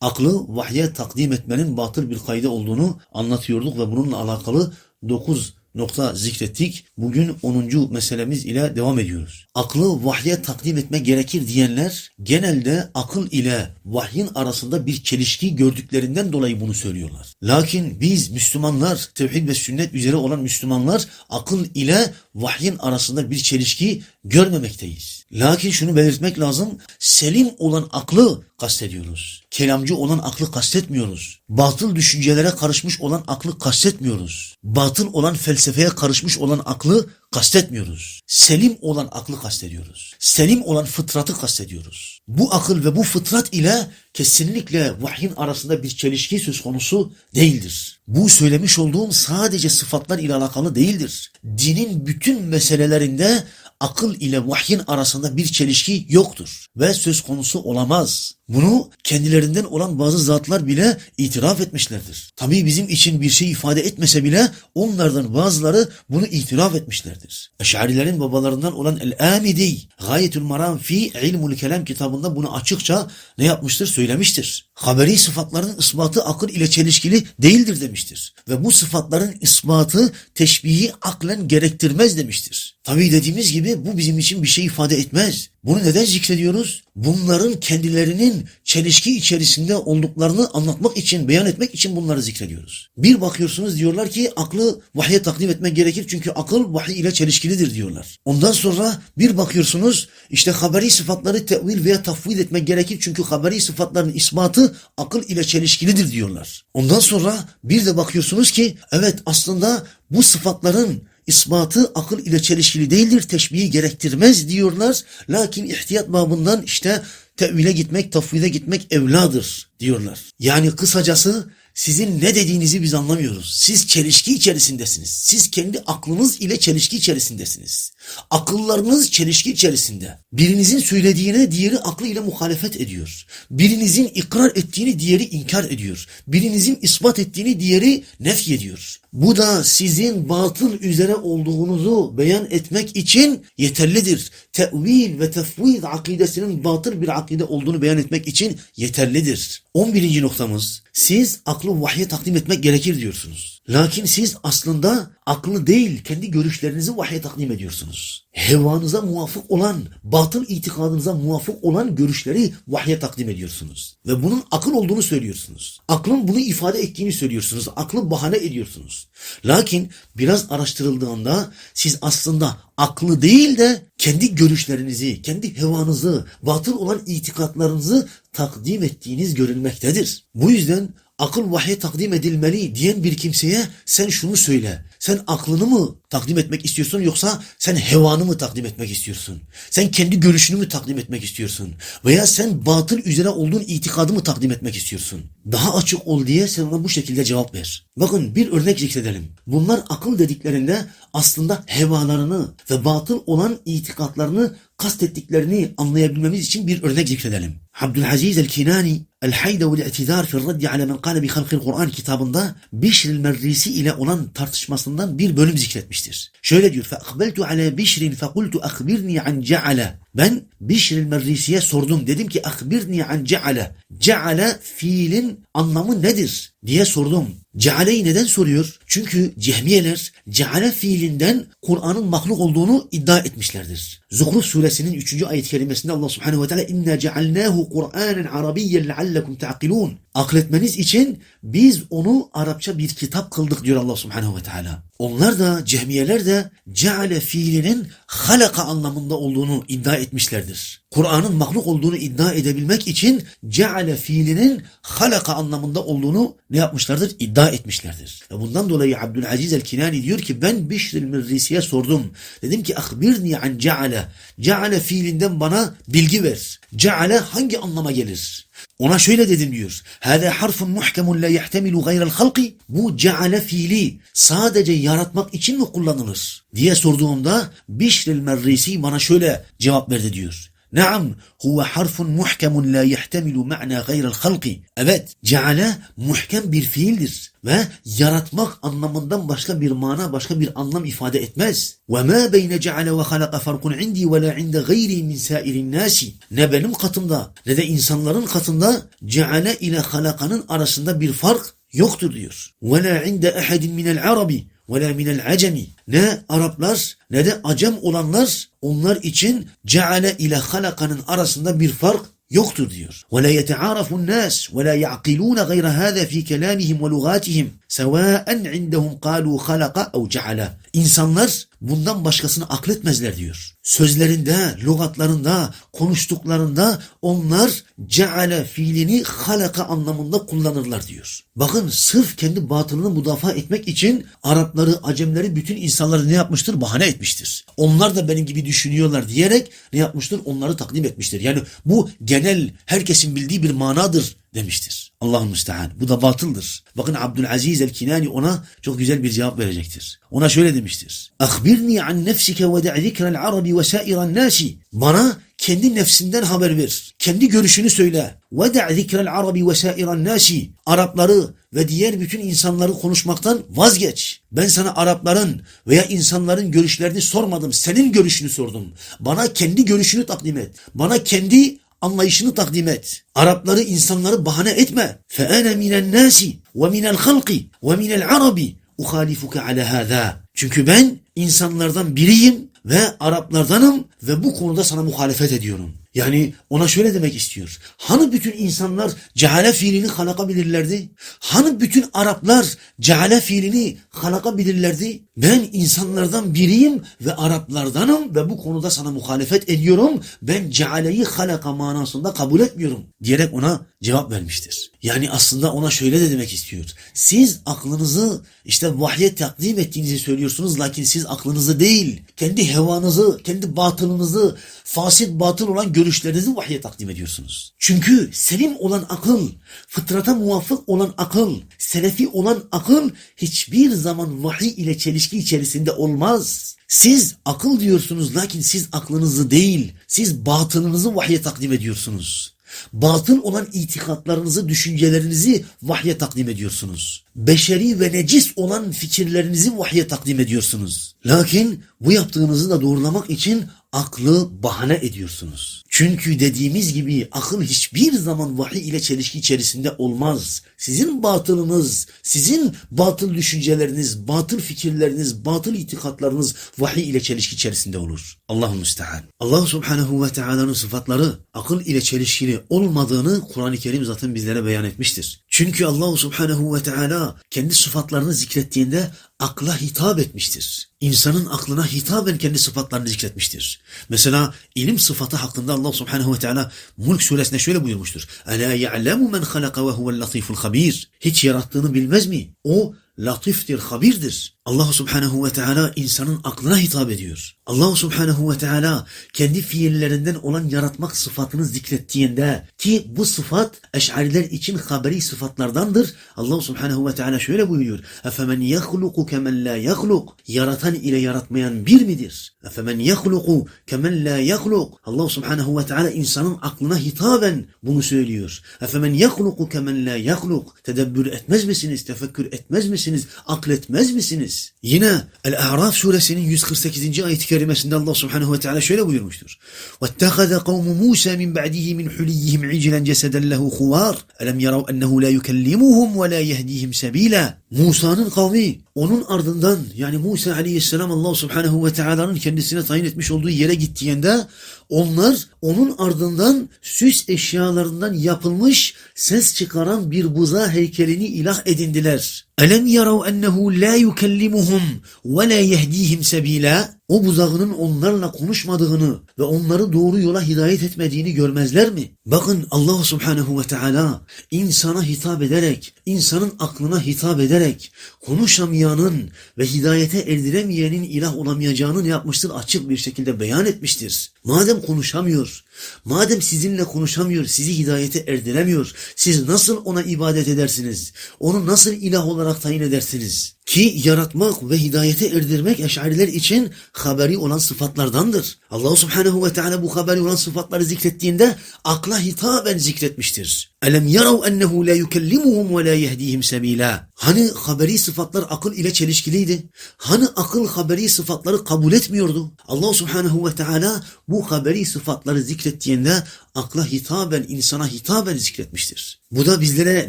aklı vahye takdim etmenin batıl bir kaydı olduğunu anlatıyorduk ve bununla alakalı 9 nokta zikrettik. Bugün 10. meselemiz ile devam ediyoruz. Aklı vahye takdim etme gerekir diyenler genelde akıl ile vahyin arasında bir çelişki gördüklerinden dolayı bunu söylüyorlar. Lakin biz Müslümanlar, tevhid ve sünnet üzere olan Müslümanlar akıl ile vahyin arasında bir çelişki görmemekteyiz. Lakin şunu belirtmek lazım. Selim olan aklı kastediyoruz. Kelamcı olan aklı kastetmiyoruz. Batıl düşüncelere karışmış olan aklı kastetmiyoruz. Batıl olan felsefeye karışmış olan aklı kastetmiyoruz. Selim olan aklı kastediyoruz. Selim olan fıtratı kastediyoruz. Bu akıl ve bu fıtrat ile kesinlikle vahyin arasında bir çelişki söz konusu değildir. Bu söylemiş olduğum sadece sıfatlar ile alakalı değildir. Dinin bütün meselelerinde akıl ile vahyin arasında bir çelişki yoktur ve söz konusu olamaz. Bunu kendilerinden olan bazı zatlar bile itiraf etmişlerdir. Tabii bizim için bir şey ifade etmese bile onlardan bazıları bunu itiraf etmişlerdir. Eşarilerin babalarından olan El-Amidi Gayetül Maram fi İlmul Kelam kitabında bunu açıkça ne yapmıştır? Söylemiştir. Haberi sıfatların ispatı akıl ile çelişkili değildir demiştir. Ve bu sıfatların ispatı teşbihi aklen gerektirmez demiştir. Tabii dediğimiz gibi bu bizim için bir şey ifade etmez. Bunu neden zikrediyoruz? Bunların kendilerinin çelişki içerisinde olduklarını anlatmak için, beyan etmek için bunları zikrediyoruz. Bir bakıyorsunuz diyorlar ki aklı vahye takdim etmek gerekir çünkü akıl vahiy ile çelişkilidir diyorlar. Ondan sonra bir bakıyorsunuz işte haberi sıfatları tevil veya tafvid etmek gerekir çünkü haberi sıfatların ispatı akıl ile çelişkilidir diyorlar. Ondan sonra bir de bakıyorsunuz ki evet aslında bu sıfatların ispatı akıl ile çelişkili değildir, teşbihi gerektirmez diyorlar. Lakin ihtiyat babından işte tevhile gitmek, tafvide gitmek evladır diyorlar. Yani kısacası sizin ne dediğinizi biz anlamıyoruz. Siz çelişki içerisindesiniz. Siz kendi aklınız ile çelişki içerisindesiniz. Akıllarınız çelişki içerisinde. Birinizin söylediğine diğeri aklı ile muhalefet ediyor. Birinizin ikrar ettiğini diğeri inkar ediyor. Birinizin ispat ettiğini diğeri nefy ediyor. Bu da sizin batıl üzere olduğunuzu beyan etmek için yeterlidir. Tevil ve tefvid akidesinin batıl bir akide olduğunu beyan etmek için yeterlidir. 11. noktamız siz aklı vahye takdim etmek gerekir diyorsunuz. Lakin siz aslında aklı değil kendi görüşlerinizi vahye takdim ediyorsunuz. Hevanıza muvafık olan, batıl itikadınıza muvafık olan görüşleri vahye takdim ediyorsunuz. Ve bunun akıl olduğunu söylüyorsunuz. Aklın bunu ifade ettiğini söylüyorsunuz. Aklı bahane ediyorsunuz. Lakin biraz araştırıldığında siz aslında aklı değil de kendi görüşlerinizi, kendi hevanızı, batıl olan itikatlarınızı takdim ettiğiniz görülmektedir. Bu yüzden akıl vahye takdim edilmeli diyen bir kimseye sen şunu söyle. Sen aklını mı takdim etmek istiyorsun yoksa sen hevanı mı takdim etmek istiyorsun? Sen kendi görüşünü mü takdim etmek istiyorsun? Veya sen batıl üzere olduğun itikadı mı takdim etmek istiyorsun? Daha açık ol diye sen ona bu şekilde cevap ver. Bakın bir örnek zikredelim. Bunlar akıl dediklerinde aslında hevalarını ve batıl olan itikatlarını kastettiklerini anlayabilmemiz için bir örnek zikredelim. Abdülaziz el-Kinani El Haydav İ'tizar fi Reddi ala men kâle bi halkil Kur'an kitabında Bişr'il Merrisi ile olan tartışmasından bir bölüm zikretmiştir. Şöyle diyor. Fakbeltu ala Bişr'in fekultu akbirni an ceale. Ben Bişr'il Merrisi'ye sordum. Dedim ki akbirni an ceale. Ceale fiilin anlamı nedir diye sordum. Ceale'yi neden soruyor? Çünkü cehmiyeler ceale fiilinden Kur'an'ın mahluk olduğunu iddia etmişlerdir. Zuhruf suresinin 3. ayet kerimesinde Allah subhanehu ve teala inna cealnahu Kur'anen arabiyyen leallekum ta'kilun. Akletmeniz için biz onu Arapça bir kitap kıldık diyor Allah subhanehu ve teala. Onlar da cehmiyeler de ceale fiilinin halaka anlamında olduğunu iddia etmişlerdir. Kur'an'ın mahluk olduğunu iddia edebilmek için ceale fiilinin halaka anlamında olduğunu ne yapmışlardır? İddia etmişlerdir. Ve bundan dolayı Abdülaziz el-Kinani diyor ki ben Bişr el-Mirrisi'ye sordum. Dedim ki akbirni an ceale. Ceale fiilinden bana bilgi ver. Ceale hangi anlama gelir? Ona şöyle dedim diyor. Hâzâ harfun muhkemun la yehtemilu gayrel halki. Bu ceale fiili sadece yaratmak için mi kullanılır? diye sorduğumda Bişril Merrisi bana şöyle cevap verdi diyor. Naam, huve harfun muhkemun la yehtemilu ma'na gayrel halki. Evet, ceale muhkem bir fiildir ve yaratmak anlamından başka bir mana, başka bir anlam ifade etmez. Ve ma beyne ceale ve halaka farkun indi ve la inde gayri min sairin nasi. Ne benim katımda ne de insanların katında ceale ile halakanın arasında bir fark yoktur diyor. Ve la inde ehadin minel arabi ve la minel acemi. Ne Araplar ne de acem olanlar onlar için ceale ile halakanın arasında bir fark yoktur diyor. وَلَا يَتَعَارَفُ النَّاسِ وَلَا يَعْقِلُونَ غَيْرَ هَذَا فِي كَلَامِهِمْ وَلُغَاتِهِمْ سَوَاءً عِنْدَهُمْ قَالُوا خَلَقَ اَوْ جَعَلَ İnsanlar bundan başkasını akletmezler diyor. Sözlerinde, lügatlarında, konuştuklarında onlar ceale fiilini halaka anlamında kullanırlar diyor. Bakın sırf kendi batılını müdafaa etmek için Arapları, Acemleri, bütün insanları ne yapmıştır? Bahane etmiştir. Onlar da benim gibi düşünüyorlar diyerek ne yapmıştır? Onları takdim etmiştir. Yani bu genel herkesin bildiği bir manadır demiştir. Allah'ın müstehan. Bu da batıldır. Bakın Abdülaziz el-Kinani ona çok güzel bir cevap verecektir. Ona şöyle demiştir. Akhbirni an nefsike ve de' zikrel arabi ve sairan nasi. Bana kendi nefsinden haber ver. Kendi görüşünü söyle. Ve de' zikrel arabi ve sairan nasi. Arapları ve diğer bütün insanları konuşmaktan vazgeç. Ben sana Arapların veya insanların görüşlerini sormadım. Senin görüşünü sordum. Bana kendi görüşünü takdim et. Bana kendi anlayışını takdim et. Arapları, insanları bahane etme. فَاَنَا مِنَ النَّاسِ وَمِنَ الْخَلْقِ وَمِنَ الْعَرَبِ اُخَالِفُكَ عَلَى هَذَا Çünkü ben insanlardan biriyim ve Araplardanım ve bu konuda sana muhalefet ediyorum. Yani ona şöyle demek istiyor. Hani bütün insanlar ceale fiilini halakabilirlerdi? Hani bütün Araplar ceale fiilini halakabilirlerdi? Ben insanlardan biriyim ve Araplardanım ve bu konuda sana muhalefet ediyorum. Ben cealeyi halaka manasında kabul etmiyorum diyerek ona cevap vermiştir. Yani aslında ona şöyle de demek istiyor. Siz aklınızı işte vahye takdim ettiğinizi söylüyorsunuz lakin siz aklınızı değil, kendi hevanızı, kendi batılınızı, fasit batıl olan görüşlerinizi vahye takdim ediyorsunuz. Çünkü selim olan akıl, fıtrata muvafık olan akıl, selefi olan akıl hiçbir zaman vahiy ile çelişki içerisinde olmaz. Siz akıl diyorsunuz lakin siz aklınızı değil, siz batılınızı vahye takdim ediyorsunuz. Batıl olan itikatlarınızı, düşüncelerinizi vahye takdim ediyorsunuz. Beşeri ve necis olan fikirlerinizi vahye takdim ediyorsunuz. Lakin bu yaptığınızı da doğrulamak için aklı bahane ediyorsunuz. Çünkü dediğimiz gibi akıl hiçbir zaman vahiy ile çelişki içerisinde olmaz. Sizin batılınız, sizin batıl düşünceleriniz, batıl fikirleriniz, batıl itikatlarınız vahiy ile çelişki içerisinde olur. Allah'ın müstehan. Allah subhanehu ve teala'nın sıfatları akıl ile çelişkili olmadığını Kur'an-ı Kerim zaten bizlere beyan etmiştir. Çünkü Allah subhanehu ve teala kendi sıfatlarını zikrettiğinde akla hitap etmiştir. İnsanın aklına hitaben kendi sıfatlarını zikretmiştir. Mesela ilim sıfatı hakkında Allah subhanehu ve teala Mulk suresinde şöyle buyurmuştur. Ela ya'lemu men halaka ve huvel latiful habir. Hiç yarattığını bilmez mi? O latiftir, habirdir. Allah subhanehu ve teala insanın aklına hitap ediyor. Allah subhanehu ve teala kendi fiillerinden olan yaratmak sıfatını zikrettiğinde ki bu sıfat eşariler için haberi sıfatlardandır. Allah subhanehu ve teala şöyle buyuruyor. Efemen yahluku kemen la yahluk. Yaratan ile yaratmayan bir midir? Efemen yahluku kemen la yahluk. Allah subhanehu ve teala insanın aklına hitaben bunu söylüyor. Efemen yahluku kemen la yahluk. Tedebbür etmez misiniz? Tefekkür etmez misiniz? Akletmez misiniz? Yine El-A'raf suresinin 148. ayet-i kerimesinde Allah subhanehu ve teala şöyle buyurmuştur. وَاتَّخَذَ قَوْمُ مُوسَى مِنْ بَعْدِهِ مِنْ حُلِيِّهِمْ عِجْلًا جَسَدًا لَهُ خُوَارٍ أَلَمْ يَرَوْا أَنَّهُ لَا يُكَلِّمُهُمْ وَلَا يَهْدِيهِمْ سَب۪يلًا Musa'nın kavmi onun ardından yani Musa aleyhisselam Allah subhanehu ve teala'nın kendisine tayin etmiş olduğu yere gittiğinde onlar onun ardından süs eşyalarından yapılmış ses çıkaran bir buza heykelini ilah edindiler. Elem yarav ennehu la yukellimuhum ve la yehdihim sebila? O buzağının onlarla konuşmadığını ve onları doğru yola hidayet etmediğini görmezler mi? Bakın Allah subhanehu ve teala insana hitap ederek, insanın aklına hitap ederek konuşamayanın ve hidayete erdiremeyenin ilah olamayacağını ne yapmıştır? Açık bir şekilde beyan etmiştir. Madem konuşamıyor, Madem sizinle konuşamıyor, sizi hidayete erdiremiyor, siz nasıl ona ibadet edersiniz? Onu nasıl ilah olarak tayin edersiniz? Ki yaratmak ve hidayete erdirmek eşariler için haberi olan sıfatlardandır. Allah subhanehu ve teala bu haberi olan sıfatları zikrettiğinde akla hitaben zikretmiştir. Elem yarav ennehu la yukellimuhum ve la yehdihim sebila. Hani haberi sıfatlar akıl ile çelişkiliydi? Hani akıl haberi sıfatları kabul etmiyordu? Allah subhanehu ve teala bu haberi sıfatları zikrettiğinde akla hitaben, insana hitaben zikretmiştir. Bu da bizlere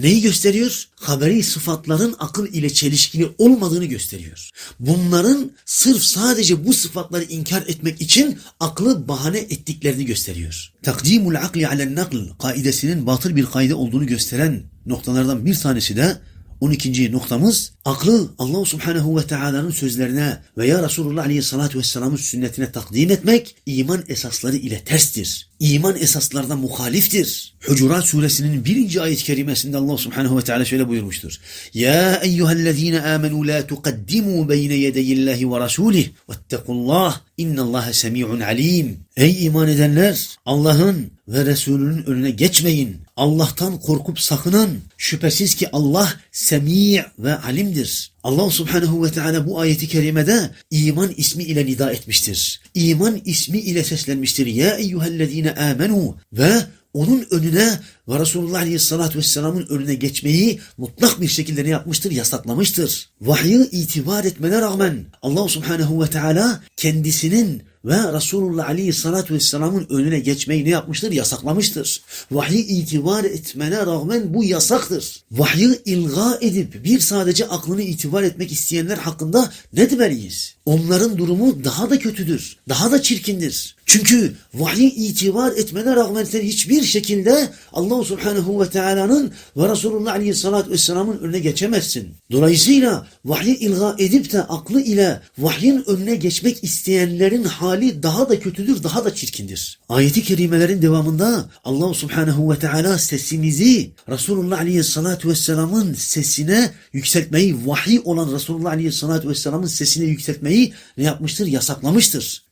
neyi gösteriyor? Haberi sıfatların akıl ile çelişkili olmadığını gösteriyor. Bunların sırf sadece bu sıfatları inkar etmek için aklı bahane ettiklerini gösteriyor. Takdimul akli alen nakl kaidesinin batıl bir kaide olduğunu gösteren noktalardan bir tanesi de 12. noktamız aklı Allah Subhanahu ve Teala'nın sözlerine veya Resulullah Aleyhisselatü Vesselam'ın sünnetine takdim etmek iman esasları ile terstir. İman esaslardan muhaliftir. Hucurat suresinin birinci ayet-i kerimesinde Allah Subhanahu ve Teala şöyle buyurmuştur. Ya eyyühellezine amenu la tuqaddimu beyne yedeyillahi ve rasulih vettekullah innallaha semi'un alim. Ey iman edenler Allah'ın ve Resulünün önüne geçmeyin. Allah'tan korkup sakının. Şüphesiz ki Allah semi' ve alimdir. Allah subhanehu ve teala bu ayeti kerimede iman ismi ile nida etmiştir. İman ismi ile seslenmiştir. Ya eyyühellezine amenu ve onun önüne ve Resulullah Aleyhisselatü Vesselam'ın önüne geçmeyi mutlak bir şekilde ne yapmıştır? Yasaklamıştır. Vahyi itibar etmene rağmen Allah Subhanehu ve Teala kendisinin ve Resulullah Aleyhisselatü Vesselam'ın önüne geçmeyi ne yapmıştır? Yasaklamıştır. Vahyi itibar etmene rağmen bu yasaktır. Vahyi ilga edip bir sadece aklını itibar etmek isteyenler hakkında ne demeliyiz? Onların durumu daha da kötüdür. Daha da çirkindir. Çünkü vahyi itibar etmene rağmen sen hiçbir şekilde Allah Subhanahu ve Teala'nın ve Resulullah Aleyhisselatü Vesselam'ın önüne geçemezsin. Dolayısıyla vahyi ilga edip de aklı ile vahyin önüne geçmek isteyenlerin hali daha da kötüdür, daha da çirkindir. Ayeti kerimelerin devamında Allah Subhanahu ve Teala sesimizi Resulullah Aleyhisselatü Vesselam'ın sesine yükseltmeyi, vahiy olan Resulullah Aleyhisselatü Vesselam'ın sesine yükseltmeyi ne yapmıştır? Yasaklamıştır.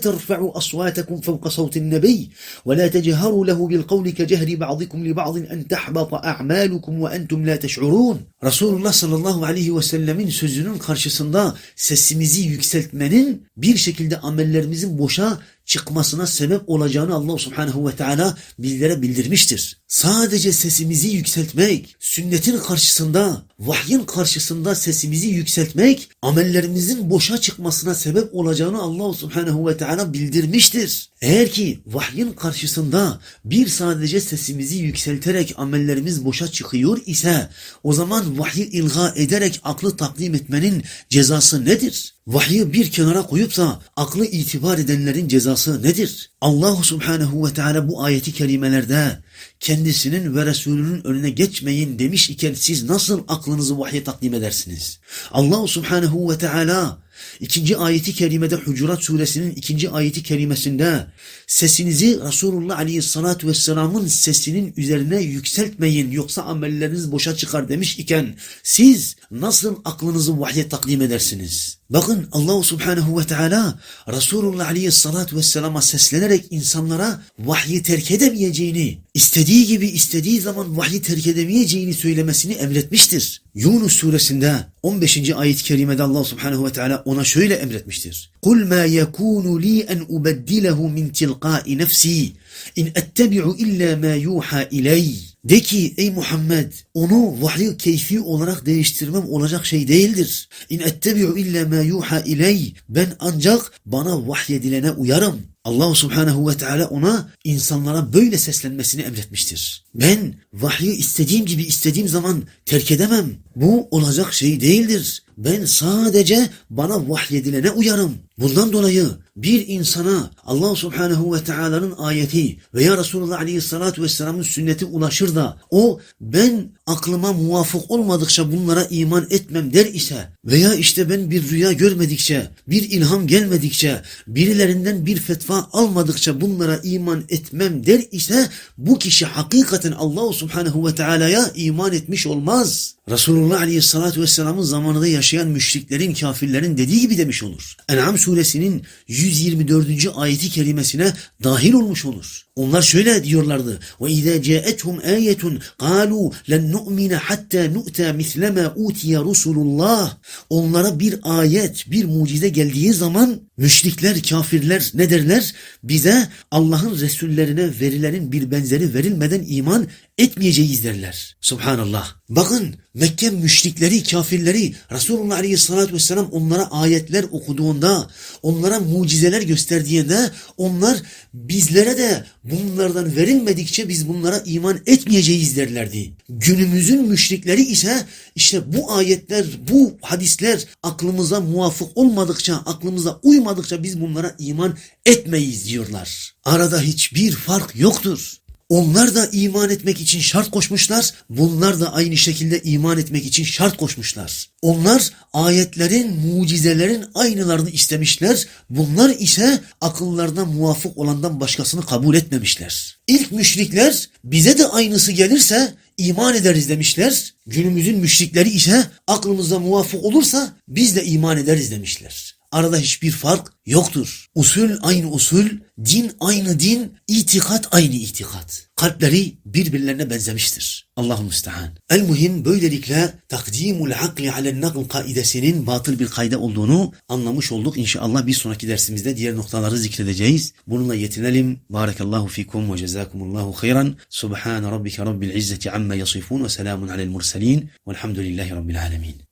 Terfa'u aswatakum fevka savtin nebiy ve la teceharu lehu bil kavli ke cehri ba'dikum li ba'din en tehbata a'malukum ve entum la teş'urun. Resulullah sallallahu aleyhi ve sellemin sözünün karşısında sesimizi yükseltmenin bir şekilde amellerimizin boşa çıkmasına sebep olacağını Allah subhanehu ve teala bizlere bildirmiştir. Sadece sesimizi yükseltmek, sünnetin karşısında, vahyin karşısında sesimizi yükseltmek, amellerimizin boşa çıkmasına sebep olacağını Allah subhanehu ve teala bildirmiştir. Eğer ki vahyin karşısında bir sadece sesimizi yükselterek amellerimiz boşa çıkıyor ise, o zaman vahyi ilga ederek aklı takdim etmenin cezası nedir? Vahyi bir kenara koyup da aklı itibar edenlerin cezası nedir? Allah subhanehu ve teala bu ayeti kerimelerde kendisinin ve Resulünün önüne geçmeyin demiş iken siz nasıl aklınızı vahye takdim edersiniz? Allah subhanehu ve teala İkinci ayeti kerimede Hucurat suresinin ikinci ayeti kerimesinde sesinizi Resulullah aleyhissalatu vesselamın sesinin üzerine yükseltmeyin yoksa amelleriniz boşa çıkar demiş iken siz nasıl aklınızı vahye takdim edersiniz? Bakın Allahu Subhanahu ve Teala Resulullah Aleyhissalatu Vesselam'a seslenerek insanlara vahyi terk edemeyeceğini, istediği gibi istediği zaman vahyi terk edemeyeceğini söylemesini emretmiştir. Yunus suresinde 15. ayet-i kerimede Allah Subhanahu ve Teala ona şöyle emretmiştir. Kul ma yekunu li en ubeddilehu min tilqa'i nefsi in ettebi'u illa ma yuha ileyh de ki ey Muhammed onu vahyi keyfi olarak değiştirmem olacak şey değildir. İn ettebi'u illa ma yuha iley. Ben ancak bana vahyedilene uyarım. Allah subhanehu ve teala ona insanlara böyle seslenmesini emretmiştir. Ben vahyi istediğim gibi istediğim zaman terk edemem. Bu olacak şey değildir. Ben sadece bana vahyedilene uyarım. Bundan dolayı bir insana Allah subhanehu ve teala'nın ayeti veya Resulullah aleyhissalatu vesselamın sünneti ulaşır da o ben aklıma muvafık olmadıkça bunlara iman etmem der ise veya işte ben bir rüya görmedikçe, bir ilham gelmedikçe, birilerinden bir fetva almadıkça bunlara iman etmem der ise bu kişi hakikaten Allah subhanehu ve teala'ya iman etmiş olmaz. Resulullah aleyhissalatu vesselamın zamanında yaşayan müşriklerin, kafirlerin dediği gibi demiş olur. En'am suresinin 100 124. ayeti kerimesine dahil olmuş olur. Onlar şöyle diyorlardı. Ve izâ câethum âyetun kâlû len nu'mine hattâ nu'tâ mislemâ utiye Resulullah. Onlara bir ayet, bir mucize geldiği zaman müşrikler, kafirler ne derler? Bize Allah'ın Resullerine verilerin bir benzeri verilmeden iman etmeyeceğiz derler. Subhanallah. Bakın Mekke müşrikleri, kafirleri Resulullah Aleyhisselatü Vesselam onlara ayetler okuduğunda, onlara mucizeler gösterdiğinde onlar bizlere de bunlardan verilmedikçe biz bunlara iman etmeyeceğiz derlerdi. Günümüzün müşrikleri ise işte bu ayetler, bu hadisler aklımıza muvafık olmadıkça, aklımıza uymadıkça biz bunlara iman etmeyiz diyorlar. Arada hiçbir fark yoktur. Onlar da iman etmek için şart koşmuşlar. Bunlar da aynı şekilde iman etmek için şart koşmuşlar. Onlar ayetlerin, mucizelerin aynılarını istemişler. Bunlar ise akıllarına muvafık olandan başkasını kabul etmemişler. İlk müşrikler bize de aynısı gelirse iman ederiz demişler. Günümüzün müşrikleri ise aklımıza muvafık olursa biz de iman ederiz demişler. Arada hiçbir fark yoktur. Usul aynı usul, din aynı din, itikat aynı itikat. Kalpleri birbirlerine benzemiştir. Allahu müstehan. El muhim böylelikle takdimul akli alen nakl kaidesinin batıl bir kayda olduğunu anlamış olduk. İnşallah bir sonraki dersimizde diğer noktaları zikredeceğiz. Bununla yetinelim. Barakallahu fikum ve cezakumullahu hayran. Subhan rabbike rabbil izzeti amma yasifun ve selamun alel murselin. Velhamdülillahi rabbil alemin.